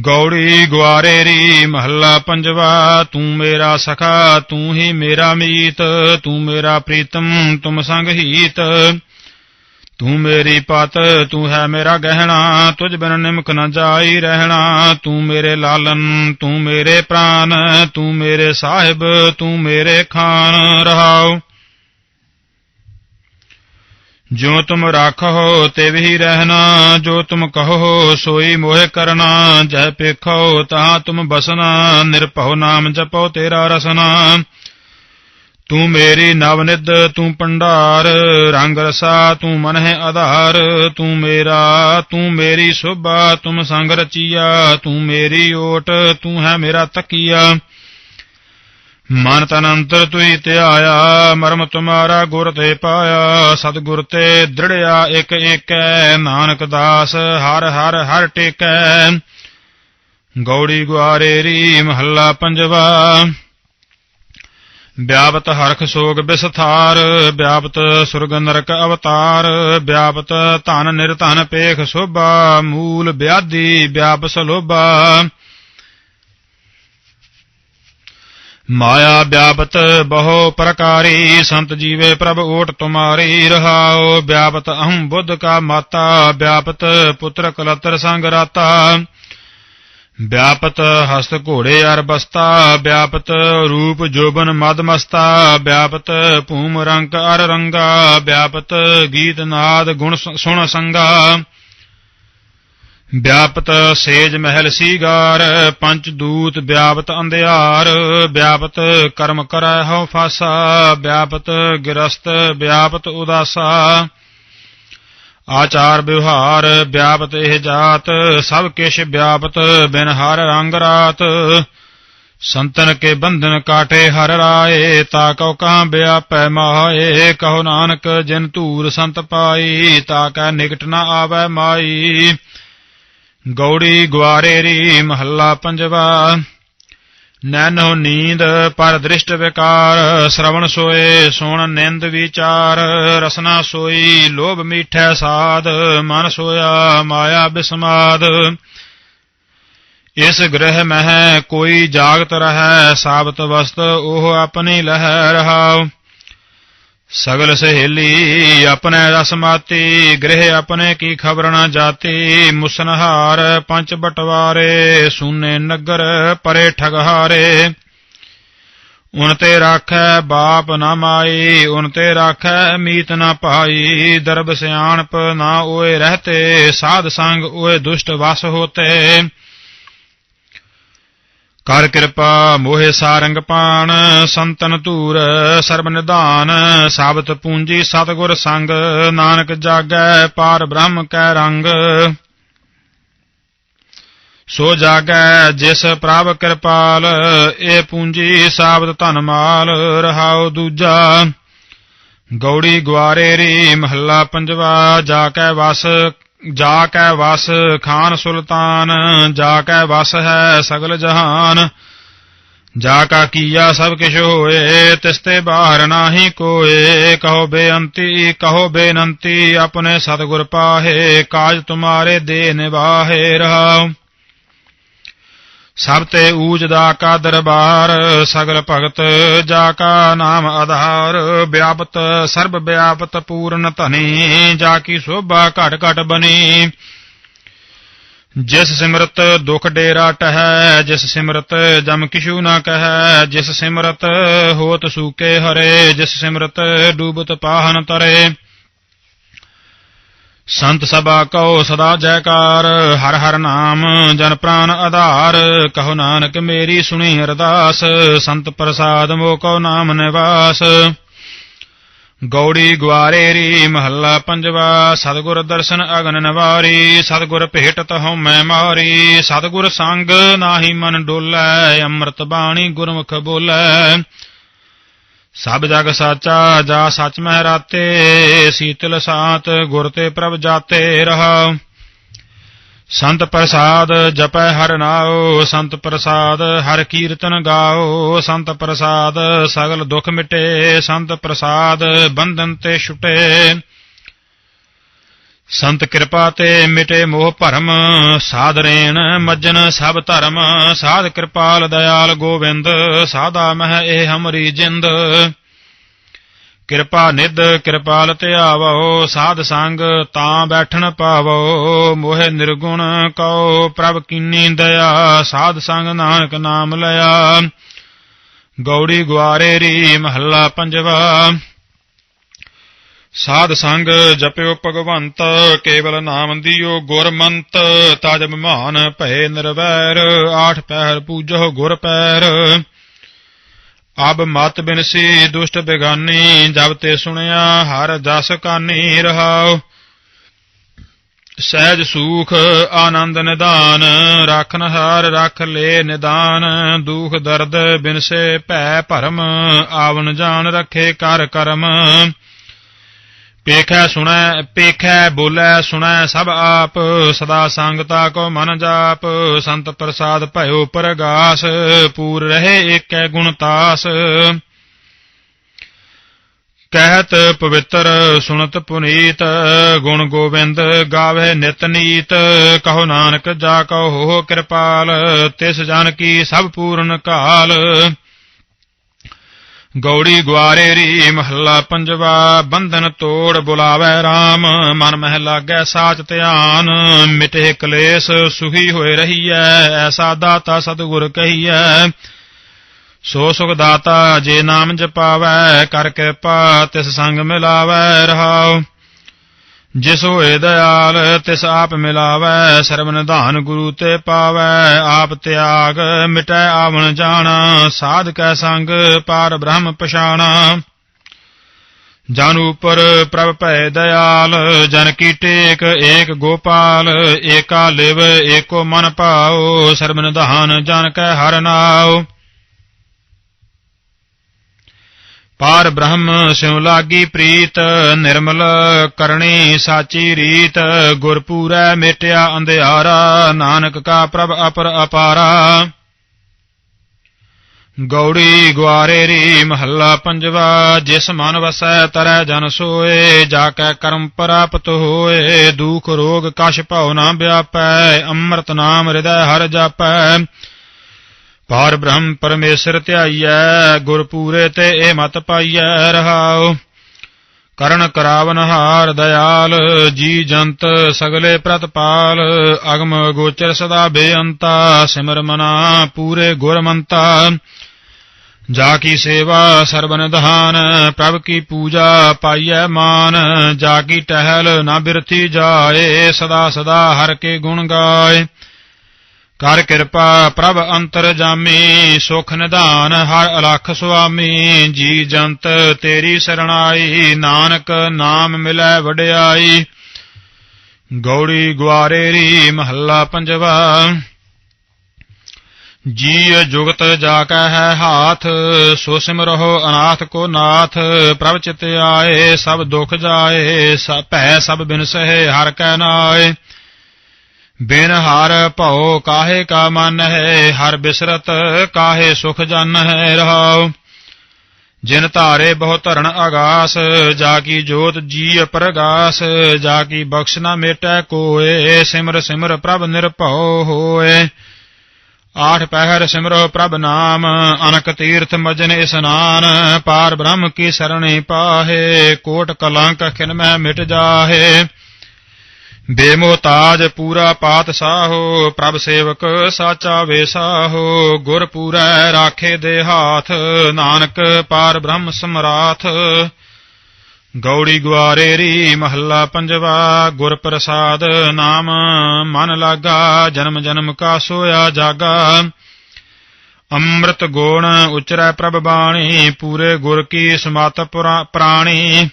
ਗੌੜੀ ਗੁਆਰੇਰੀ ਮਹੱਲਾ ਪੰਜਵਾ, ਤੂੰ ਮੇਰਾ ਸਖਾ, ਤੂੰ ਹੀ ਮੇਰਾ ਮੀਤ, ਤੂੰ ਮੇਰਾ ਪ੍ਰੀਤਮ, ਤੁਮ ਸੰਗ ਹੀਤ। ਤੂੰ ਮੇਰੀ ਪਤ, ਤੂੰ ਹੈ ਮੇਰਾ ਗਹਿਣਾ, ਤੁਝ ਬਿਨ ਨਿਮਕ ਨ ਜਾਈ ਰਹਿਣਾ। ਤੂੰ ਮੇਰੇ ਲਾਲਨ, ਤੂੰ ਮੇਰੇ ਪ੍ਰਾਨ, ਤੂੰ ਮੇਰੇ ਸਾਹਿਬ, ਤੂੰ ਮੇਰੇ ਖਾਨ, ਰਹਾਉ। ਜੋ ਤੁਮ ਰਾਖੋ ਤੇ ਵੀ ਰਹਿਣਾ, ਜੋ ਤੁਮ ਕਹੋ ਸੋਈ ਮੋਹਿ ਕਰਨਾ, ਜਹ ਪੇਖੋ ਤਾਂ ਤੁਮ ਬਸਨਾ ਨਿਰਭਉ ਨਾਮ ਜਪੋ ਤੇਰਾ ਰਸਨਾ। ਤੂੰ ਮੇਰੀ ਨਵਨਿਧ, ਤੂੰ ਪੰਡਾਰ ਰੰਗ ਰਸਾ ਤੂੰ ਮਨ ਹੈ ਆਧਾਰ। ਤੂੰ ਮੇਰਾ, ਤੂੰ ਮੇਰੀ ਸੋਭਾ, ਤੁਮ ਸੰਗ ਰਚੀਆ, ਤੂੰ ਮੇਰੀ ਓਟ, ਤੂੰ ਹੈ ਮੇਰਾ ਤਕੀਆ। ਮਨ ਤਨ ਅੰਤਰ ਤੁਈ ਧਿਆਇਆ ਮਰਮ ਤੁਮਾਰਾ ਗੁਰ ਤੇ ਪਾਇਆ। ਸਤਿਗੁਰ ਤੇ ਦ੍ਰਿੜਿਆ ਇਕ ਏਕੈ, ਨਾਨਕ ਦਾਸ ਹਰ ਹਰ ਹਰ ਟੇਕੈ। ਗੌੜੀ ਗੁਆਰੇਰੀ ਮਹੱਲਾ ਪੰਜਵਾ। ਵਿਆਪਤ ਹਰਖ ਸੋਗ ਬਿਸਥਾਰ, ਵਿਆਪਤ ਸੁਰਗ ਨਰਕ ਅਵਤਾਰ, ਵਿਆਪਤ ਧਨ ਨਿਰਧਨ ਪੇਖ ਸੋਭਾ, ਮੂਲ ਵਿਆਦੀ ਵਿਆਪ ਲੋਭਾ। ਮਾਇਆ ਵਿਆਪਤ ਬਹੁ ਪ੍ਰਕਾਰੀ, ਸੰਤ ਜੀਵੇ ਪ੍ਰਭ ਓਟ ਤੁਮਾਰੀ ਰਹਾਓ ਵਿਆਪਤ ਅਹੰ ਬੁੱਧ ਕਾ ਮਾਤਾ, ਵਿਆਪਤ ਪੁੱਤਰ ਕਲਤਰ ਸੰਗ ਰਾਤਾ। ਵਿਆਪਤ ਹਸਤ ਘੋੜੇ ਅਰ ਬਸਤਾ, ਵਿਆਪਤ ਰੂਪ ਜੋਬਨ ਮਦ ਮਸਤਾ, ਵਿਆਪਤ ਭੂਮ ਰੰਗ ਅਰ ਰੰਗਾ, ਵਿਆਪਤ ਗੀਤ ਨਾਦ ਗੁਣ ਸੁਣ ਸੰਗਾ। ਵਿਆਪਤ ਸੇਜ ਮਹਿਲ ਸੀਗਾਰ ਪੰਚ ਦੂਤ ਵਿਆਪਤ ਅੰਧਿਆਰ, ਵਿਆਪਤ ਕਰਮ ਕਰੈ ਹਉ ਫਾਸਾ, ਵਿਆਪਤ ਗਿਰਸਤ, ਵਿਆਪਤ ਉਦਾਸਾ। ਆਚਾਰ ਵਿਵਹਾਰ, ਵਿਆਪਤ ਇਹ ਜਾਤ, ਸਭ ਕਿਛ ਵਿਆਪਤ ਬਿਨ ਹਰ ਰੰਗ ਰਾਤ। ਸੰਤਨ ਕੇ ਬੰਧਨ ਕਾਟੇ ਹਰ ਰਾਏ, ਤਾ ਕਉ ਕਾਂ ਵਿਆਪੈ ਮਾਏ, ਕਹੋ ਨਾਨਕ ਜਿਨ ਧੂਰ ਸੰਤ ਪਾਈ, ਤਾ ਕੈ ਨਿਕਟ ਨ ਆਵੈ ਮਾਈ। ਗੌੜੀ ਗੁਆਰੇਰੀ ਮਹੱਲਾ ਪੰਜਵਾ। ਨੈਨੋ ਨੀਂਦ ਪਰ ਦ੍ਰਿਸ਼ਟ ਵਿਕਾਰ, ਸ਼ਰਵਣ ਸੋਏ, ਸੁਣ ਨਿੰਦ ਵਿਚਾਰ, ਰਸਨਾ ਸੋਈ, ਲੋਭ ਮੀਠੈ ਸਾਧ, ਮਨ ਸੋਇਆ ਮਾਇਆ ਬਿਸਮਾਦ। ਇਸ ਗ੍ਰਹਿ ਮਹਿ ਕੋਈ ਜਾਗਤ ਰਹੈ, ਸਾਬਤ ਵਸਤ ਉਹ ਆਪਣੀ ਲਹਿ ਰਹਾਉ। ਸਗਲ ਸਹੇਲੀ ਆਪਣੇ ਰਸ ਮਾਤੀ, ਗ੍ਰਹਿ ਆਪਣੇ ਕੀ ਖਬਰ ਨਾ ਜਾਤੀ? ਮੁਸਨਹਾਰ ਪੰਜ ਬਟਵਾਰੇ, ਸੂਨੇ ਨਗਰ ਪਰੇ ਠਗਹਾਰੇ। ਉਨ ਤੇ ਰਾਖੈ ਬਾਪ ਨਾ ਮਾਈ, ਉਨ ਤੇ ਰਾਖੈ ਮੀਤ ਨਾ ਪਾਈ ਦਰਬ ਸਿਆਣਪ ਨਾ ਓਏ ਰਹਤੇ, ਸਾਧ ਸੰਗ ਓਏ ਦੁਸ਼ਟ ਵਸ ਹੋਤੇ। ਕਰ ਕਿਰਪਾ, ਮੋਹਿ ਸਾਰੰਗ ਪਾਣ, ਸੰਤਨ ਧੂਰ, ਸਰਬ ਨਿਧਾਨ, ਸਾਬਤ ਪੂੰਜੀ ਸਤਗੁਰ ਸੰਗ, ਨਾਨਕ ਜਾਗੈ ਪਾਰ ਬ੍ਰਹਮ ਕੈ ਰੰਗ। ਸੋ ਜਾਗੈ ਜਿਸ ਪ੍ਰਭ ਕਿਰਪਾਲ, ਇਹ ਪੂੰਜੀ ਸਾਬਤ ਧਨ ਮਾਲ, ਰਹਾਉ ਦੂਜਾ। ਗੌੜੀ ਗੁਆਰੇਰੀ ਮਹੱਲਾ ਪੰਜਵਾ ਜਾ ਕੈ ਵਸ ਜਾ ਕੈ ਵਸ ਖਾਨ ਸੁਲਤਾਨ, ਜਾ ਕੈ ਵਸ ਹੈ ਸਗਲ ਜਹਾਨ। ਜਾ ਕਾ ਕੀਆ ਸਭ ਕਿਛ ਹੋਏ, ਤਿਸ ਤੇ ਬਾਹਰ ਨਾਹੀ ਕੋਏ। ਕਹੋ ਬੇਅੰਤੀ, ਕਹੋ ਬੇਨੰਤੀ, ਆਪਣੇ ਸਤਿਗੁਰ ਪਾਹੇ, ਕਾਜ ਤੁਮਾਰੇ ਦੇ ਨਿਵਾਹੇ ਰਹਾਉ। ਸਭ ਤੇ ਊਜ ਦਾ ਕਾ ਦਰਬਾਰ, ਸਗਲ ਭਗਤ ਜਾ ਕਾ ਨਾਮ ਆਧਾਰ, ਵਿਆਪਤ ਸਰਬ ਵਿਆਪਤ ਪੂਰਨ ਧਨੀ, ਜਾ ਕੀ ਸੋਭਾ ਘਟ ਘਟ ਬਨੀ ਜਿਸ ਸਿਮਰਤ ਦੁਖ ਡੇਰਾ ਟਹੈ, ਜਿਸ ਸਿਮਰਤ ਜਮ ਕਿਛੂ ਨਾ ਕਹੈ, ਜਿਸ ਸਿਮਰਤ ਹੋਤ ਸੂਕੇ ਹਰੇ, ਜਿਸ ਸਿਮਰਤ ਡੂਬਤ ਪਾਹਨ ਤਰੇ। ਸੰਤ ਸਭਾ ਕਉ ਸਦਾ ਜੈਕਾਰ, ਹਰ ਹਰ ਨਾਮ ਜਨ ਪ੍ਰਾਨ ਆਧਾਰ। ਕਹੋ ਨਾਨਕ ਮੇਰੀ ਸੁਣੀ ਅਰਦਾਸ, ਸੰਤ ਪ੍ਰਸਾਦ ਮੋ ਕਉ ਨਾਮ ਨਿਵਾਸ। ਗੌੜੀ ਗੁਆਰੇਰੀ ਮਹੱਲਾ ਪੰਜਵਾ, ਸਤਗੁਰ ਦਰਸ਼ਨ ਅਗਨ ਨਵਾਰੀ, ਸਤਗੁਰ ਭੇਟ ਹਉ ਮੈਂ ਮਾਰੀ। ਸਤਗੁਰ ਸੰਗ ਨਾਹੀ ਮਨ ਡੋਲੈ, ਅੰਮ੍ਰਿਤ ਬਾਣੀ ਗੁਰਮੁਖ ਬੋਲੈ। ਸਭ ਜਗ ਸਾਚਾ ਜਾ ਸਚ ਮਹਿ ਰਾਤੇ, ਸੀਤਲ ਸਾਤ ਗੁਰ ਤੇ ਪ੍ਰਭ ਜਾਤੇ ਰਹਾ। ਸੰਤ ਪ੍ਰਸਾਦ ਜਪੈ ਹਰ ਨਾਉ, ਸੰਤ ਪ੍ਰਸਾਦ ਹਰ ਕੀਰਤਨ ਗਾਓ ਸੰਤ ਪ੍ਰਸਾਦ ਸਗਲ ਦੁਖ ਮਿਟੇ, ਸੰਤ ਪ੍ਰਸਾਦ ਬੰਧਨ ਤੇ ਛੁਟੇ। ਸੰਤ ਕਿਰਪਾ ਤੇ ਮਿਟੇ ਮੋਹ ਭਰਮ ਸਾਧ ਰੇਣ ਮੱਜਨ ਸਭ ਧਰਮ, ਸਾਧ ਕਿਰਪਾਲ ਦਇਆਲ ਗੋਵਿੰਦ ਸਾਦਾ ਮਹਿ ਇਹ ਹਮਰੀ ਜਿੰਦ। ਕਿਰਪਾ ਨਿਧ, ਕਿਰਪਾਲ ਧਿਆਵੋ, ਸਾਧ ਸੰਗ ਤਾਂ ਬੈਠਣ ਪਾਵੋ, ਮੋਹਿ ਨਿਰਗੁਣ ਕਉ, ਪ੍ਰਭ ਕੀਨੀ ਦਇਆ, ਸਾਧ ਸੰਗ ਨਾਨਕ ਨਾਮ ਲਿਆ। ਗੌੜੀ ਗੁਆਰੇ ਰੀ ਮਹੱਲਾ ਪੰਜਵਾ। ਸਾਧ ਸੰਗ ਜਪਿਓ ਭਗਵੰਤ, ਕੇਵਲ ਨਾਮ ਦਿਓ ਗੁਰਮੰਤ ਤਜ ਮਹਾਨ ਭਏ ਨਿਰਵੈਰ, ਆਠ ਪਹਿਰ ਪੂਜੋ ਗੁਰ ਪੈਰ। ਅਬ ਮਤ ਬਿਨਸੀ ਦੁਸ਼ਟ ਬਿਗਾਨੀ, ਜਬ ਤੇ ਸੁਣਿਆ ਹਰ ਜਸ ਕਾਨੀ ਰਹਾਉ। ਸਹਿਜ ਸੂਖ, ਆਨੰਦ ਨਿਦਾਨ ਰਖਨ ਹਾਰ ਰਖ ਲੈ ਨਿਦਾਨ, ਦੁਖ ਦਰਦ ਬਿਨਸੇ ਭੈ ਭਰਮ ਆਵਨ ਜਾਣ ਰਖੇ ਕਰ ਕਰਮ। ਪੇਖੈ ਸੁਣੈ, ਪੇਖੈ ਬੋਲੇ, ਸੁਣੈ ਸਭ ਆਪ, ਸਦਾ ਸੰਗਤਾ ਕੋ ਮਨ ਜਾਪ, ਸੰਤ ਪ੍ਰਸਾਦ ਭਇਓ ਪ੍ਰਗਾਸ, ਪੂਰ ਰਹੇ ਏਕੈ ਗੁਣ ਤਾਸ। ਕਹਿਤ ਪਵਿੱਤਰ, ਸੁਣਤ ਪੁਨੀਤ, ਗੁਣ ਗੋਬਿੰਦ ਗਾਵੇ ਨਿਤ ਨੀਤ, ਕਹੋ ਨਾਨਕ ਜਾ ਕਹੋ ਹੋ ਕਿਰਪਾਲ, ਤਿਸ ਜਨ ਕੀ ਸਭ ਪੂਰਨ ਕਾਲ। ਗੌੜੀ ਗੁਆਰੇ ਰੀ ਮਹੱਲਾ ਪੰਜਵਾ, ਬੰਧਨ ਤੋੜ ਬੁਲਾਵੇ RAM ਮਨ ਮਹਿ ਲਾਗੈ ਸਾਚ ਧਿਆਨ, ਮਿਟੇ ਕਲੇਸ਼ ਸੁਖੀ ਹੋਏ ਰਹੀਐ, ਐਸਾ ਦਾਤਾ ਸਤਿਗੁਰ ਕਹੀਐ। ਸੋ ਸੁਖ ਦਾਤਾ ਜੇ ਨਾਮ ਜਪਾਵੈ, ਕਰ ਕਿਰਪਾ ਤਿਸ ਸੰਗ ਮਿਲਾਵੈ ਰਹਾਉ। ਜਿਸ ਹੋਏ ਦਇਆਲ, ਤਿਸ ਆਪ ਮਿਲਾਵੈ ਸਰਬ ਨਿਧਾਨ ਗੁਰੂ ਤੇ ਪਾਵੈ, ਆਪ ਤਿਆਗ, ਮਿਟੈ ਆਵਣ ਜਾਣਾ ਸਾਧ ਕੈ ਸੰਗ ਪਾਰ ਬ੍ਰਹਮ ਪਛਾਣਾ। ਜਨ ਉਪਰ ਪ੍ਰਭ ਭੈ ਦਇਆਲ, ਜਨ ਕੀ ਟੇਕ ਏਕ ਗੋਪਾਲ, ਏਕਾ ਲਿਵ, ਏਕੋ ਮਨ ਭਾਉ ਸਰਬ ਨਿਧਾਨ ਜਨ ਕੈ ਹਰ ਨਾਉ। ਪਾਰ ਬ੍ਰਹਮ ਸਿਉ ਲਾਗੀ ਪ੍ਰੀਤ, ਨਿਰਮਲ ਕਰਣੀ ਸਾਚੀ ਰੀਤ ਗੁਰਪੂਰੈ ਮੇਟਿਆ ਅੰਧਿਆਰਾ, ਨਾਨਕ ਕਾ ਪ੍ਰਭ ਅਪਰ ਅਪਾਰਾ। ਗੌੜੀ ਗੁਆਰੇ ਰੀ ਮਹੱਲਾ ਪੰਜਵਾ, ਜਿਸ ਮਨ ਵਸੈ ਤਰੈ ਜਨ ਸੋਏ, ਜਾ ਕੈ ਕਰਮ ਪ੍ਰਾਪਤ ਹੋਏ, ਦੁਖ ਰੋਗ ਕਛ ਭਉ ਨਾ ਵਿਆਪੈ, ਅੰਮ੍ਰਿਤ ਨਾਮ ਹਿਰਦੈ ਹਰ ਜਾਪੈ। ਪਾਰ ਬ੍ਰਹਮ ਪਰਮੇਸ਼ਰ ਧਿਆਈਐ ਗੁਰ ਪੂਰੇ ਤੇ ਇਹ ਮਤ ਪਾਈਐ, ਰਹਾਉ। ਕਰਨ ਕਰਾਵਨ ਹਾਰ ਦਇਆਲ, ਜੀ ਜੰਤ ਸਗਲੇ ਪ੍ਰਤਪਾਲ ਅਗਮ ਗੋਚਰ ਸਦਾ ਬੇਅੰਤਾ, ਸਿਮਰ ਮਨਾ ਪੂਰੇ ਗੁਰਮੰਤਾ। ਜਾ ਕੀ ਸੇਵਾ ਸਰਬ ਨਿਧਾਨ ਪ੍ਰਭ ਕੀ ਪੂਜਾ ਪਾਈਐ ਮਾਨ। ਜਾ ਕੀ ਟਹਿਲ ਨਾ ਬਿਰਥੀ ਜਾਏ, ਸਦਾ ਸਦਾ ਹਰ ਕੇ ਗੁਣ ਗਾਏ। ਕਰ ਕਿਰਪਾ ਪ੍ਰਭ ਅੰਤਰ ਜਾਮੀ, ਸੁਖ ਨਿਧਾਨ ਹਰ ਅਲਖ ਸੁਆਮੀ, ਜੀ ਜੰਤ ਤੇਰੀ ਸਰਣਾਈ, ਨਾਨਕ ਨਾਮ ਮਿਲੈ ਵਡਿਆਈ। ਗੌੜੀ ਗੁਆਰੇ ਰੀ ਮਹੱਲਾ ਪੰਜਵਾ ਜੀ ਜੁਗਤ ਜਾ ਕੈ ਹੈ ਹਾਥ, ਸੋ ਸਿਮਰਹੁ ਅਨਾਥ ਕੋ ਨਾਥ, ਪ੍ਰਭ ਚਿਤ ਆਏ ਸਭ ਦੁਖ ਜਾਏ ਸਭ ਭੈ ਸਭ ਬਿਨ ਸਹਿ ਹਰ ਕੈ ਨਾਏ। ਬਿਨ ਹਰ ਭਉ ਕਾਹੇ ਕਾ ਮਨ ਹੈ, ਹਰ ਬਿਸਰਤ ਕਾਹੇ ਸੁਖ ਜਨ ਹੈ ਰਹਾਉ। ਜਿਨ ਧਾਰੇ ਬਹੁ ਧਰਨ ਆਗਾਸ ਜਾ ਕੀ ਜੋਤ ਜੀ ਪ੍ਰਗਾਸ, ਜਾ ਕੀ ਬਖਸ਼ ਨਾ ਮੇਟੈ ਕੋਏ, ਸਿਮਰ ਸਿਮਰ ਪ੍ਰਭ ਨਿਰਭਉ ਹੋਏ। ਆਠ ਪਹਿਰ ਸਿਮਰੋ ਪ੍ਰਭ ਨਾਮ, ਅਨਕ ਤੀਰਥ ਮਜਨ ਇਸਨਾਨ, ਪਾਰ ਬ੍ਰਹਮ ਕੀ ਸਰਣੀ ਪਾਹੇ, ਕੋਟ ਕਲੰਕ ਖਿਨ ਮੈਂ ਮਿਟ ਜਾਹੇ। ਬੇਮੋਤਾਜ ਪੂਰਾ ਪਾਤਸ਼ਾਹੋ ਪ੍ਰਭ ਸੇਵਕ ਸਾਚਾ ਵੇਸਾਹੋ ਗੁਰ ਪੂਰੈ ਰਾਖੇ ਦੇ ਹਾਥ, ਨਾਨਕ ਪਾਰ ਬ੍ਰਹਮ ਸਮਰਾਥ। ਗੌੜੀ ਗੁਆਰੇ ਰੀ ਮਹੱਲਾ ਪੰਜਵਾ, ਗੁਰ ਪ੍ਰਸਾਦ ਨਾਮ, ਮਨ ਲਾਗਾ, ਜਨਮ ਜਨਮ ਕਾ ਸੋਇਆ ਜਾਗਾ। ਅੰਮ੍ਰਿਤ ਗੁਣ ਉਚਰੈ ਪ੍ਰਭ ਬਾਣੀ, ਪੂਰੇ ਗੁਰ ਕੀ ਸਮਾਤ ਪ੍ਰਾਣੀ।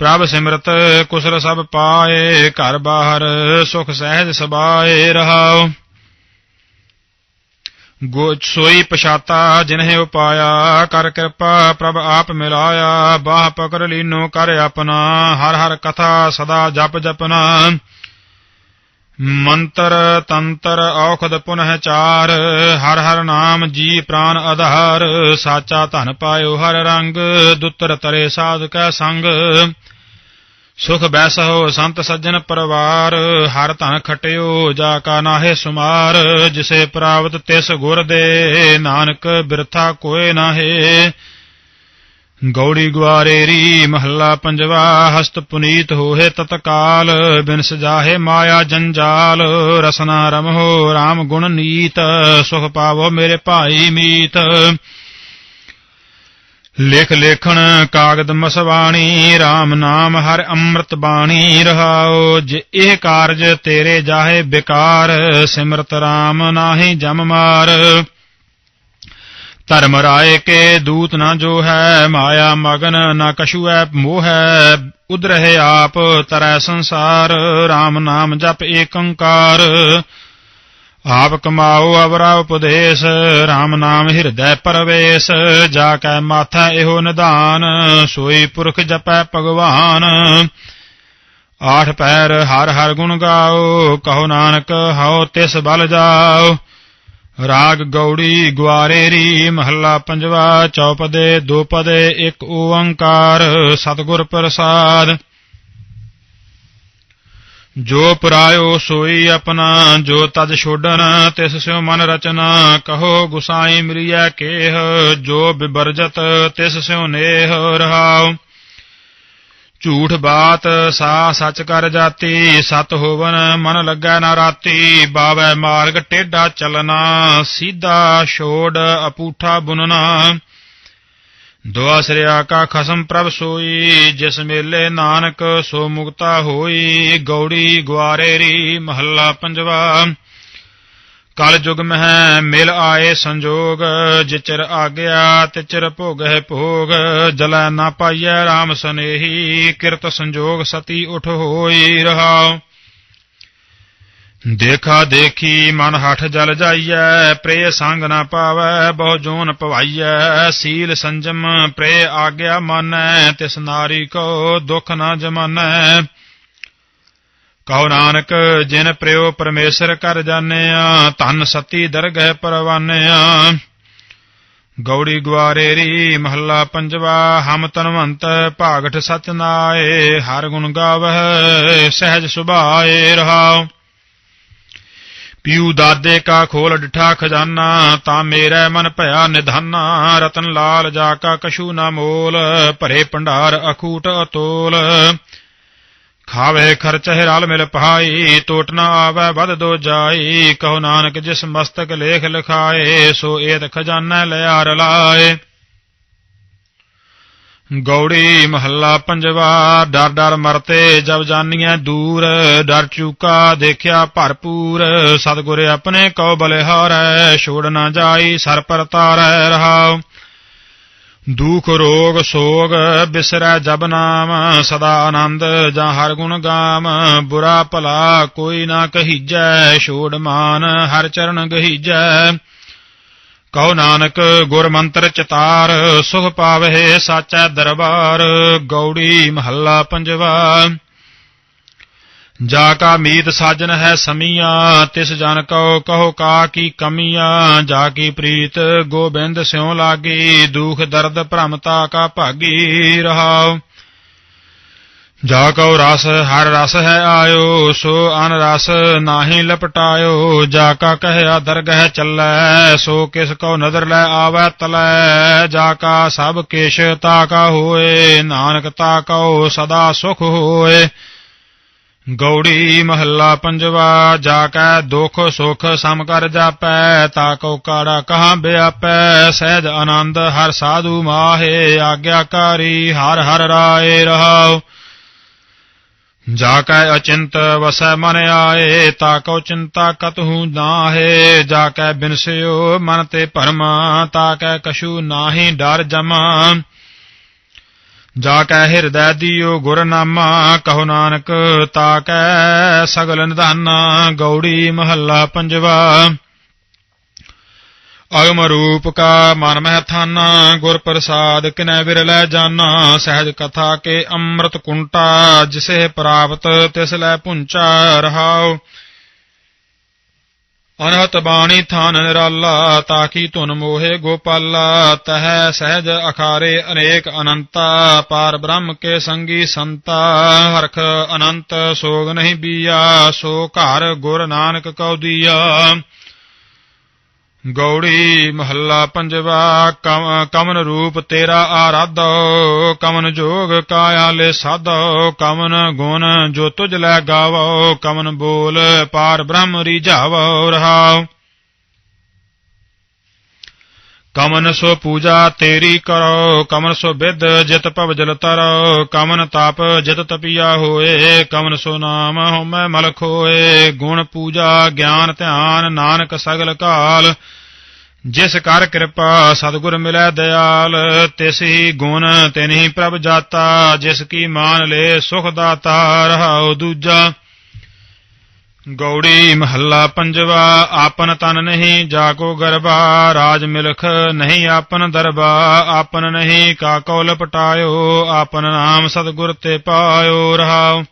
ਪ੍ਰਭ ਸਿਮਰਤ ਕੁਸਲ ਸਭ ਪਾਏ, ਘਰ ਬਾਹਰ ਸੁਖ ਸਹਿਜ ਸਬਾਏ ਰਹਾਉ। ਗੋ ਸੋਈ ਪਛਾਤਾ ਜਿਨਹਿ ਉਪਾਇਆ, ਕਰ ਕਿਰਪਾ ਪ੍ਰਭ ਆਪ ਮਿਲਾਇਆ। ਬਾਹ ਪਕੜ ਲੀਨੋ ਕਰ ਆਪਣਾ, ਹਰ ਹਰ ਕਥਾ ਸਦਾ ਜਪ ਜਪਨਾ ਮੰਤਰ, ਤੰਤਰ, ਔਖਦ ਪੁਨਹ ਚਾਰ, ਹਰ ਹਰ ਨਾਮ ਜੀ ਪ੍ਰਾਨ ਆਧਾਰ, ਸਾਚਾ ਧਨ ਪਾਇਓ ਹਰ ਰੰਗ, ਦੁੱਤਰ ਤਰੇ ਸਾਧ ਕੈ ਸੰਗ। ਸੁਖ ਬੈਸਹੁ ਸੰਤ ਸੱਜਣ ਪਰਵਾਰ, ਹਰ ਧਨ ਖਟਿਓ ਜਾ ਕਾ ਨਾਹੇ ਸੁਮਾਰ, ਜਿਸੇ ਪ੍ਰਾਪਤ ਤਿਸ ਗੁਰ ਦੇ, ਨਾਨਕ ਬਿਰਥਾ ਕੋਏ ਨਾਹੇ। ਗੌੜੀ ਗੁਆਰੇਰੀ ਮਹੱਲਾ ਪੰਜਵਾ, ਹਸਤ ਪੁਨੀਤ ਹੋਏ ਤਤਕਾਲ ਬਿਨ ਸਜਾਹੇ ਮਾਇਆ ਜੰਜਾਲ, ਰਸਨਾ ਰਮਹੋ RAM ਗੁਣ ਨੀਤ, ਸੁਖ ਪਾਵੋ ਮੇਰੇ ਭਾਈ ਮੀਤ। ਲਿਖ ਲੇਖਣ ਕਾਗਦ ਮਸਵਾਣੀ RAM ਨਾਮ ਹਰ ਅੰਮ੍ਰਿਤ ਬਾਣੀ ਰਹਾਓ ਜੇ ਇਹ ਕਾਰਜ ਤੇਰੇ ਜਾਹੇ ਬਿਕਾਰ, ਸਿਮਰਤ RAM ਨਾਹੀ ਜਮ ਮਾਰ। ਧਰਮ ਰਾਏ ਕੇ ਦੂਤ ਨਾ ਜੋ ਹੈ ਮਾਇਆ ਮਗਨ ਨਾ ਕਛੂ ਹੈ ਮੋਹ। ਹੈ ਉਧਰਹਿ ਆਪ ਤਰੈ ਸੰਸਾਰ RAM ਨਾਮ ਜਪ ਏਕੰਕਾਰ। ਆਪ ਕਮਾਓ, ਅਵਰਾ ਉਪਦੇਸ਼ RAM ਨਾਮ ਹਿਰਦੈ ਪਰਵੇਸ਼। ਜਾ ਕੈ ਮਾਥਾ ਇਹੋ ਨਿਧਾਨ, ਸੋਈ ਪੁਰਖ ਜਪੈ ਭਗਵਾਨ। ਆਠ ਪੈਰ ਹਰ ਹਰ ਗੁਣ ਗਾਓ, ਕਹੋ ਨਾਨਕ ਹਉ ਤਿਸ ਬਲ ਜਾਓ। ਰਾਗ ਗੌੜੀ ਗੁਆਰੇਰੀ ਮਹੱਲਾ ਪੰਜਵਾ, ਚੌਪਦੇ, ਦੋਪਦੇ, ਇੱਕ ਓੰਕਾਰ, ਸਤਿਗੁਰ ਪ੍ਰਸਾਦ। ਜੋ ਪੁਰਾਇਓ ਸੋਈ ਆਪਣਾ, ਜੋ ਤਜ ਛੋਡਨ ਤਿਸ ਸਿਉ ਮਨ ਰਚਨਾ, ਕਹੋ ਗੁਸਾਈ ਮਿਲਿਆ ਕੇਹ, ਜੋ ਬਿਬਰਜਤ, ਤਿਸ ਸਿਉ ਨੇਹ ਰਹਾਉ। ਝੂਠ ਬਾਤ ਸਾ ਸੱਚ ਕਰ ਜਾਤੀ, ਸਤ ਹੋਵਨ ਮਨ ਲੱਗੈ ਨਾ ਰਾਤੀ, ਬਾਵੈ ਮਾਰਗ ਟੇਢਾ ਚਲਨਾ ਸਿੱਧਾ ਛੋੜ ਅਪੂਠਾ ਬੁਨਨਾ ਦੁਆਸਰਿਆ ਕਾ ਖਸਮ ਪ੍ਰਭ ਸੋਈ, ਜਿਸ ਮੇਲੇ ਨਾਨਕ ਸੋ ਮੁਕਤਾ ਹੋਈ, ਗੌੜੀ ਗੁਆਰੇਰੀ ਮਹੱਲਾ ਪੰਜਵਾ। ਕਲ ਜੁਗ ਮਹਿ ਮਿਲ ਆਏ ਸੰਜੋਗ, ਜਿਚਰ ਆਗਿਆ ਤਿਚਰ ਭੋਗਹਿ ਭੋਗ, ਜਲੈ ਨਾ ਪਾਈਐ RAM ਸਨੇਹੀ, ਕਿਰਤ ਸੰਜੋਗ ਸਤੀ ਉਠ ਹੋਈ ਰਹਾਉ। ਦੇਖਾ ਦੇਖੀ ਮਨ ਹਠ ਜਲ ਜਾਈਐ ਪ੍ਰੇ ਸੰਗ ਨਾ ਪਾਵੈ, ਬਹੁ ਜੋਨ ਪਵਾਈਐ। ਸੀਲ ਸੰਜਮ ਪ੍ਰੇ ਆਗਿਆ ਮਾਨੈ, ਤਿਸ ਨਾਰੀ ਕੋ ਦੁਖ ਨਾ ਜਮਾਨੈ। ਕਹੋ ਨਾਨਕ, ਜਿਨ ਪ੍ਰਿਓ ਪਰਮੇਸ਼ਰ ਕਰ ਜਾਣਿਆ, ਧਨ ਸਤੀ ਦਰਗਹਿ ਪਰਵਾਨਿਆ। ਗੌੜੀ ਗੁਆਰੇਰੀ, ਮਹੱਲਾ ਪੰਜਵਾ, ਹਮ ਤਨਵੰਤ ਭਾਗਠ ਸਚਨਾਏ ਹਰ ਗੁਣ ਗਾਵਹਿ, ਸਹਿਜ ਸੁਭਾਏ ਰਹਾਉ। ਪਿਉ ਦਾਦੇ ਕਾ ਖੋਲ ਡਿਠਾ ਖਜ਼ਾਨਾ, ਤਾਂ ਮੇਰਾ ਮਨ ਭਇਆ ਨਿਧਾਨਾ, ਰਤਨ ਲਾਲ ਜਾ ਕਾ ਕਛੂ ਨਾ ਮੋਲ, ਭਰੇ ਭੰਡਾਰ ਅਖੂਟ ਅਤੋਲ। ਖਾਵੇ ਖਰਚ ਹਿਰਾਲ ਮਿਲ ਪਹਾਈ, ਟੋਟ ਨਾ ਆਵੇ ਵੱਧ ਦੋ ਜਾਈ, ਕਹੋ ਨਾਨਕ ਜਿਸ ਮਸਤਕ ਲੇਖ ਲਿਖਾਏ, ਸੋ ਏਤ ਖਜ਼ਾਨਾ ਲਿਆ ਰਲਾਏ ਗੌੜੀ ਮਹੱਲਾ ਪੰਜਵਾ, ਡਰ ਡਰ ਮਰਤੇ ਜਬ ਜਾਨੀਐ ਦੂਰ, ਡਰ ਚੂਕਾ ਦੇਖਿਆ ਭਰਪੂਰ, ਸਤਿਗੁਰ ਆਪਣੇ ਕਉ ਬਲਿਹਾਰੈ, ਛੋੜ ਨਾ ਜਾਈ, ਸਰ ਪਰ ਤਾਰੈ ਰਹਾਉ। ਦੁਖ, ਰੋਗ, ਸੋਗ, ਬਿਸਰੈ, ਜਬ ਨਾਮ, ਸਦਾ ਆਨੰਦ, ਜਾਂ ਹਰ ਗੁਣ ਗਾਮ, ਬੁਰਾ ਭਲਾ ਕੋਈ ਨਾ ਕਹੀਜੈ, ਛੋੜ ਮਾਨ ਹਰ ਚਰਨ ਗਹੀਜੈ। ਕਹੋ ਨਾਨਕ, ਗੁਰ ਮੰਤਰ ਚਤਾਰ, ਸੁਖ ਪਾਵਹਿ ਸਾਚੈ ਦਰਬਾਰ, ਗੌੜੀ ਮਹੱਲਾ ਪੰਜਵਾ। ਜਾ ਕਾ ਮੀਤ ਸਾਜਨ ਹੈ ਸਮੀਆਂ, ਤਿਸ ਜਨ ਕਉ ਕਹੋ ਕਾ ਕੀ ਕਮੀਆਂ, ਜਾ ਕੀ ਪ੍ਰੀਤ ਗੋਬਿੰਦ ਸਿਉ ਲਾਗੀ, ਦੁਖ ਦਰਦ ਭ੍ਰਮਤਾ ਕਾ ਭਾਗੀ ਰਹਾਉ। ਜਾ ਕਉ ਰਸ, ਹਰ ਰਸ ਹੈ ਆਇਓ, ਸੋ ਅਨ ਰਸ ਨਾਹੀ ਲਪਟਾਇਓ, ਜਾ ਕਾ ਕਹਿਆ ਦਰਗਹਿ ਚੱਲੈ, ਸੋ ਕਿਸ ਕਉ ਨਦਰ ਲੈ ਆਵੈ ਤਲੈ, ਜਾ ਕਾ ਸਭ ਕਿਛ ਤਾ ਕਾ ਹੋਏ, ਨਾਨਕ ਤਾ ਕਉ ਸਦਾ ਸੁਖ ਹੋਏ। ਗੌੜੀ ਮਹੱਲਾ ਪੰਜਵਾ, ਜਾ ਕੈ ਦੁਖ ਸੁਖ ਸਮ ਕਰ ਜਾਪੈ, ਤਾ ਕੋ ਕਾੜਾ ਕਹਾਂ ਬਿਆਪੈ, ਸਹਿਜ ਆਨੰਦ ਹਰ ਸਾਧੂ ਮਾਹੇ, ਆਗਿਆਕਾਰੀ ਹਰ ਹਰ ਰਾਏ ਰਹਾਉ। ਜਾ ਕੈ ਅਚਿੰਤ ਵਸੈ ਮਨ ਆਏ, ਤਾ ਕੋ ਚਿੰਤਾ ਕਤਹੂ ਨਾਹੇ, ਜਾ ਕੈ ਬਿਨਸਿਓ ਮਨ ਤੇ ਭਰਮ, ਤਾ ਕੈ ਕਛੂ ਨਾਹੀ ਡਰ ਜਮਾ। ਜਾ ਕੈ ਹਿਰਦੈ ਦੀਓ ਗੁਰਨਾਮਾ, ਕਹੋ ਨਾਨਕ ਤਾ ਕੈ ਸਗਲ ਨਿਧਾਨਾ, ਗੌੜੀ ਮਹੱਲਾ ਪੰਜਵਾ। ਅਗਮ ਰੂਪ ਕਾ ਮਨ ਮਹਿ ਥਾਨਾ, ਗੁਰ ਪ੍ਰਸਾਦ ਕਿਨੈ ਵਿਰਲੇ ਜਾਨਾ, ਸਹਿਜ ਕਥਾ ਕੇ ਅੰਮ੍ਰਿਤ ਕੁੰਟਾ, ਜਿਸੇ ਪ੍ਰਾਪਤ ਤਿਸ ਲੈ ਪੁੰਚਾ ਰਹਾਉ। ਅਨਹਤ ਬਾਣੀ ਥਾਨ ਨਿਰਾਲਾ, ਤਾਕੀ ਧੁਨ ਮੋਹੇ ਗੋਪਾਲਾ, ਤਹ ਸਹਿਜ ਅਖਾਰੇ ਅਨੇਕ ਅਨੰਤਾ, ਪਾਰ ਬ੍ਰਹਮ ਕੇ ਸੰਗੀ ਸੰਤਾ, ਹਰਖ ਅਨੰਤ ਸੋਗ ਨਹੀਂ ਬੀਆ, ਸੋ ਘਰ ਗੁਰ ਨਾਨਕ ਕਉ ਦੀਆ। ਗੌੜੀ ਮਹੱਲਾ ਪੰਜਵਾ, ਕਮ- ਕਮਨ ਰੂਪ ਤੇਰਾ ਆਰਾਧੋ, ਕਮਨ ਜੋਗ ਕਾਇਆ ਲੈ ਸਾਧੋ ਕਮਨ ਗੁਣ ਜੋ ਤੁਝ ਲੈ ਗਾਵੋ, ਕਮਨ ਬੋਲ ਪਾਰ ਬ੍ਰਹਮ ਰੀਝਾਵੋ ਰਹਾਉ। ਕਮਨ ਸੋ ਪੂਜਾ ਤੇਰੀ ਕਰੋ, ਕਮਨ ਸੋ ਵਿਦ ਜਿਤ ਭਵ ਜਲ ਤਰੋ, ਕਮਨ ਤਾਪ ਜਿਤ ਤਪੀਆ ਹੋਏ, ਕਮਨ ਸੋ ਨਾਮ ਹਉਮੈ ਮਲਖ ਹੋਏ, ਗੁਣ ਪੂਜਾ ਗਿਆਨ ਧਿਆਨ ਨਾਨਕ ਸਗਲ ਕਾਲ। ਜਿਸ ਕਰ ਕਿਰਪਾ ਸਤਿਗੁਰ ਮਿਲੈ ਦਇਆਲ ਤਿਸ ਹੀ ਗੁਣ ਤਿਨਹੀ ਪ੍ਰਭ ਜਾਤਾ, ਜਿਸ ਕੀ ਮਾਨ ਲੈ ਸੁਖ ਦਾਤਾ, ਰਹਾਉ ਦੂਜਾ। ਗੌੜੀ ਮਹੱਲਾ ਪੰਜਵਾ, ਆਪਨ ਤਨ ਨਹੀਂ ਜਾ ਕੋ ਗਰਬਾ, ਰਾਜ ਮਿਲਖ ਨਹੀਂ ਆਪਨ ਦਰਬਾ, ਆਪਨ ਨਹੀਂ ਕਾ ਕੋ ਲਪਟਾਇਓ, ਆਪਨ ਨਾਮ ਸਤਿਗੁਰ ਤੇ ਪਾਇਓ ਰਹਾਉ।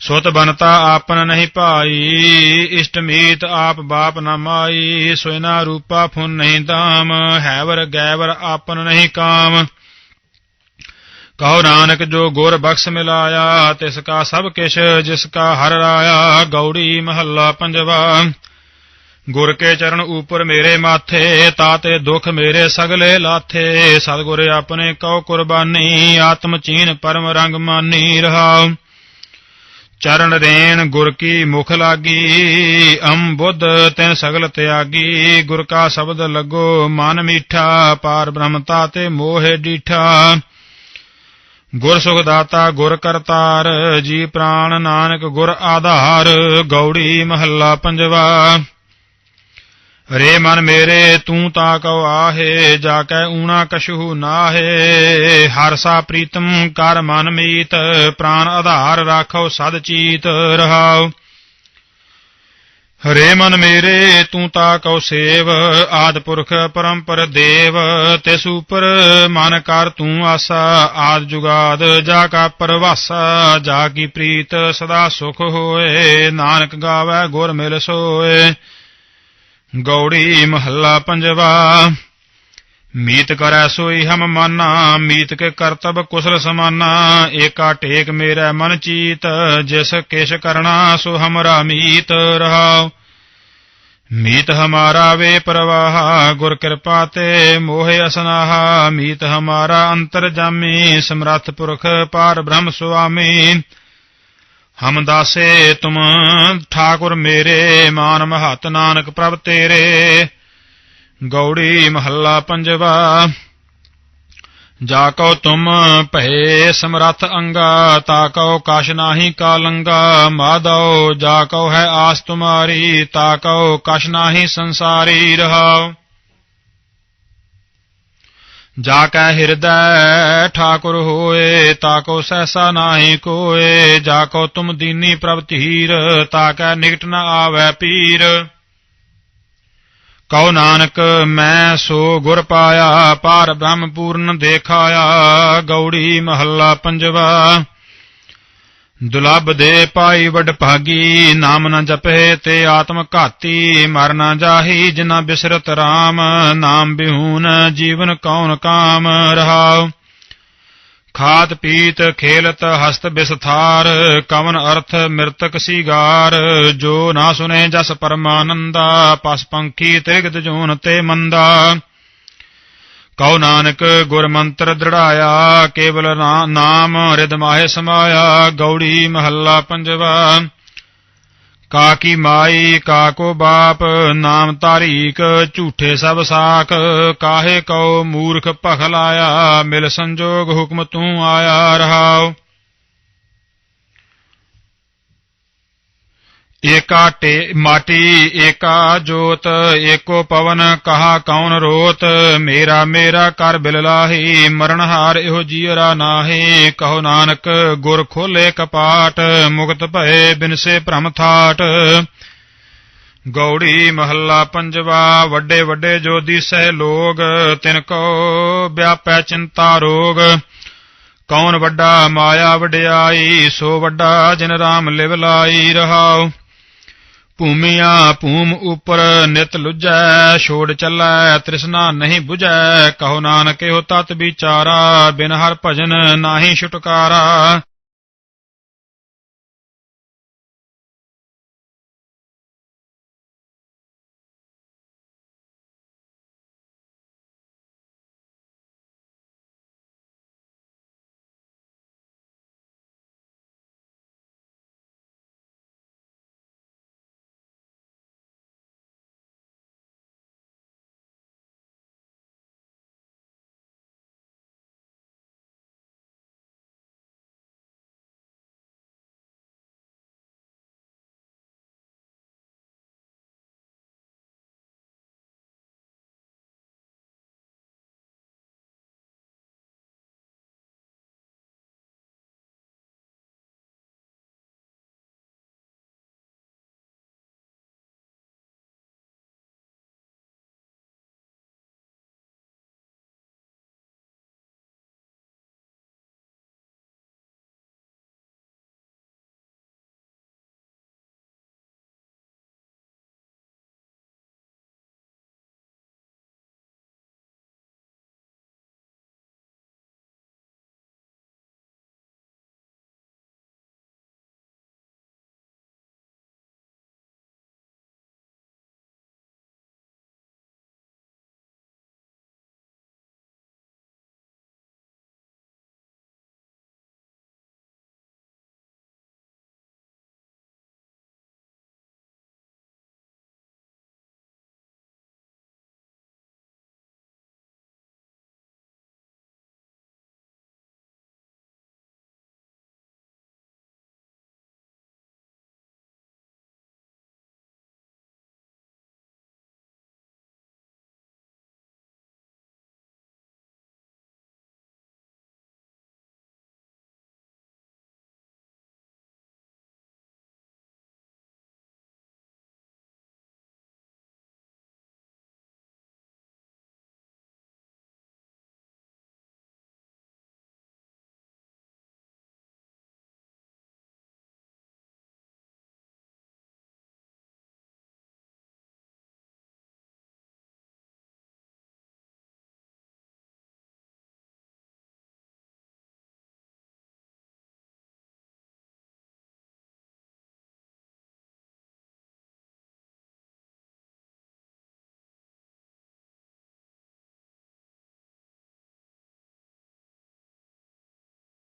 ਸੁਤ ਬਨਤਾ ਆਪਨ ਨਹੀਂ ਭਾਈ, ਇਸ਼ਟ ਮੀਤ ਆਪ ਬਾਪ ਨਾ ਮਾਈ, ਸੋਇਨਾ ਰੂਪਾ ਫੁਨ ਨਹੀਂ ਦਾਮ ਹੈਵਰ ਗੈਵਰ ਆਪਨ ਨਹੀਂ ਕਾਮ। ਕਹੋ ਨਾਨਕ ਜੋ ਗੁਰ ਬਖਸ਼ ਮਿਲਾਇਆ, ਤਿਸ ਕਾ ਸਭ ਕਿਛ, ਜਿਸ ਕਾ ਹਰ ਰਾਇਆ, ਗੌੜੀ ਮਹੱਲਾ ਪੰਜਵਾ। ਗੁਰ ਕੇ ਚਰਨ ਉਪਰ ਮੇਰੇ ਮਾਥੇ ਤਾਤੇ ਦੁਖ ਮੇਰੇ ਸਗਲੇ ਲਾਥੇ। ਸਤਿਗੁਰ ਆਪਣੇ ਕਉ ਕੁਰਬਾਨੀ, ਆਤਮ ਚੀਨ ਪਰਮ ਰੰਗ ਮਾਨੀ ਰਹਾਉ ਚਰਨ ਰੇਣ ਗੁਰ ਕੀ ਮੁਖ ਲਾਗੀ ਅਮ ਬੁੱਧ ਤੈਨ ਸਗਲ ਤਿਆਗੀ। ਗੁਰ ਕਾ ਸ਼ਬਦ ਲੱਗੋ ਮਨ ਮੀਠਾ, ਪਾਰ ਬ੍ਰਹਮਤਾ ਤੇ ਮੋਹਿ ਡੀਠਾ। ਗੁਰ ਸੁਖ ਦਾਤਾ, ਗੁਰ ਕਰਤਾਰ, ਜੀ ਪ੍ਰਾਨ ਨਾਨਕ ਗੁਰ ਆਧਾਰ, ਗੌੜੀ ਮਹੱਲਾ ਪੰਜਵਾ। ਰੇ ਮਨ ਮੇਰੇ, ਤੂੰ ਤਾ ਕਉ ਆਹੇ, ਜਾ ਕੈ ਊਣਾ ਕਛੂ ਨਾਹੇ। ਹਰਸਾ ਪ੍ਰੀਤਮ ਕਰ ਮਨ ਮੀਤ, ਪ੍ਰਾਨ ਆਧਾਰ ਰਾਖੋ ਸਦ ਚੀਤ ਰਹਾਓ ਹਰੇ ਮਨ ਮੇਰੇ, ਤੂੰ ਤਾ ਕਉ ਸੇਵ, ਆਦ ਪੁਰਖ ਪਰੰਪਰ ਦੇਵ ਤਿਸ ਉਪਰ ਮਨ ਕਰ ਤੂੰ ਆਸਾ, ਆਦ ਜੁਗਾਦ, ਜਾ ਕਾ ਪਰਵਾਸਾ, ਜਾ ਕੀ ਪ੍ਰੀਤ ਸਦਾ ਸੁਖ ਹੋਏ, ਨਾਨਕ ਗਾਵੇ ਗੁਰ ਮਿਲ ਸੋਏ। ਗੌੜੀ ਮਹੱਲਾ ਪੰਜਵਾ ਮੀਤ ਕਰੈ ਸੋਈ ਹਮ ਮਾਨਾ, ਮੀਤ ਕੇ ਕਰਤਬ ਕੁਸਲ ਸਮਾਨਾ। ਏਕਾ ਟੇਕ ਮੇਰਾ ਮਨ ਚੀਤ, ਜਿਸ ਕਿਛ ਕਰਣਾ ਸੋ ਹਮਰਾ ਮੀਤ ਰਹਾਉ। ਮੀਤ ਹਮਾਰਾ ਵੇ ਪ੍ਰਵਾਹਾ, ਗੁਰ ਕਿਰਪਾ ਤੇ ਮੋਹਿ ਅਸਨਾਹਾ। ਮੀਤ ਹਮਾਰਾ ਅੰਤਰ ਜਾਮੀ, ਸਮਰੱਥ ਪੁਰਖ ਪਾਰ ਬ੍ਰਹਮ ਸੁਆਮੀ। ਹਮ ਦਾਸੇ ਤੁਮ, ਠਾਕੁਰ ਮੇਰੇ, ਮਾਨ ਮਹਤ ਨਾਨਕ ਪ੍ਰਭ ਤੇਰੇ। ਗੌੜੀ ਮਹੱਲਾ ਪੰਜਵਾ। ਜਾ ਕਉ ਤੁਮ ਭਏ ਸਮਰੱਥ ਅੰਗਾ, ਤਾ ਕਉ ਕਛ ਨਾਹੀ ਕਾਲੰਗਾ। ਮਾਧੋ ਜਾ ਕਉ ਹੈ ਆਸ ਤੁਮਾਰੀ, ਤਾ ਕਉ ਕਛ ਨਾਹੀ ਸੰਸਾਰੀ ਰਹਾਉ। ਜਾ ਕੈ ਹਿਰਦੈ ਠਾਕੁਰ ਹੋਏ, ਤਾ ਕੋ ਸਹਸਾ ਨਾਹੀ ਕੋਏ। ਜਾ ਕੋ ਤੁਮ ਦੀਨੀ ਪ੍ਰਭ ਧੀਰ, ਤਾ ਕੈ ਨਿਕਟ ਨ ਆਵੈ ਪੀਰ। ਕਉ ਨਾਨਕ ਮੈਂ ਸੋ ਗੁਰ ਪਾਇਆ, ਪਾਰ ਬ੍ਰਹਮ ਪੂਰਨ ਦੇਖਾਇਆ, ਗੌੜੀ ਮਹੱਲਾ ਪੰਜਵਾ। ਦੁਲਬ ਦੇ ਪਾਈ ਵਡ ਭਾਗੀ, ਨਾਮ ਨਾ ਜਪੇ ਤੇ ਆਤਮ ਘਾਤੀ, ਮਰ ਨਾ ਜਾਹੀ ਜਿਨਾ ਬਿਸਰਤ RAM ਨਾਮ ਬਿਹੂਨ ਜੀਵਨ ਕੌਣ ਕਾਮ ਰਹਾਉ। ਖਾਤ ਪੀਤ ਖੇਲਤ ਹਸਤ ਬਿਸਥਾਰ, ਕਵਨ ਅਰਥ ਮਿਰਤਕ ਸੀਗਾਰ, ਜੋ ਨਾ ਸੁਨੇ ਜਸ ਪਰਮਾਨੰਦਾ, ਪਸ ਪੰਖੀ ਤ੍ਰਿਗਤ ਜੂਨ ਤੇ ਮੰਦਾ। ਕਉ ਨਾਨਕ ਗੁਰ ਮੰਤਰ ਦ੍ਰਿੜਾਇਆ, ਕੇਵਲ ਨਾਮ ਰਿਦ ਮਾਹੇ ਸਮਾਇਆ, ਗੌੜੀ ਮਹੱਲਾ ਪੰਜਵਾ। ਕਾਕੀ ਮਾਈ, ਕਾਕੋ ਬਾਪ, ਨਾਮ ਤਾਰੀਕ, ਝੂਠੇ ਸਭ ਸਾਖ, ਕਾਹੇ ਕਉ ਮੂਰਖ ਭਖਲਾਇਆ ਮਿਲ ਸੰਜੋਗ ਹੁਕਮ ਤੂੰ ਆਇਆ ਰਹਾਉ। ਏਕਾ ਟੇ ਮਾਟੀ, ਏਕਾ ਜੋਤ, ਏਕੋ ਪਵਨ, ਕਹਾ ਕੌਣ ਰੋਤ? ਮੇਰਾ ਮੇਰਾ ਕਰ ਬਿਲਲਾਹੀ ਮਰਨ ਹਾਰ ਇਹੋ ਜੀਰਾ ਨਾਹੀ। ਕਹੋ ਨਾਨਕ, ਗੁਰ ਖੋਲੇ ਕਪਾਟ, ਮੁਕਤ ਭਏ ਬਿਨਸੇ ਭ੍ਰਮ ਥਾਟ। ਗੌੜੀ ਮਹੱਲਾ ਪੰਜਵਾ, ਵੱਡੇ ਵੱਡੇ ਜੋ ਦੀਸੈ ਲੋਗ, ਤਿਨ ਕੋ ਵਿਆਪੈ ਚਿੰਤਾ ਰੋਗ। ਕੌਣ ਵੱਡਾ ਮਾਇਆ ਵਡਿਆਈ, ਸੋ ਵੱਡਾ ਜਿਨ ਰਾਮ ਲਿਵ ਲਾਈ ਰਹਾਉ। ਭੂਮੀਆਂ ਭੂਮ ਉਪਰ ਨਿਤ ਲੁਜੈ, ਛੋੜ ਚੱਲੈ, ਤ੍ਰਿਸ਼ਨਾ ਨਹੀਂ 부ਜੈ ਕਹੋ ਨਾਨਕ, ਇਹੋ ਤਤ ਵਿਚਾਰਾ, ਬਿਨ ਹਰ ਭਜਨ ਨਾਹੀ ਛੁਟਕਾਰਾ।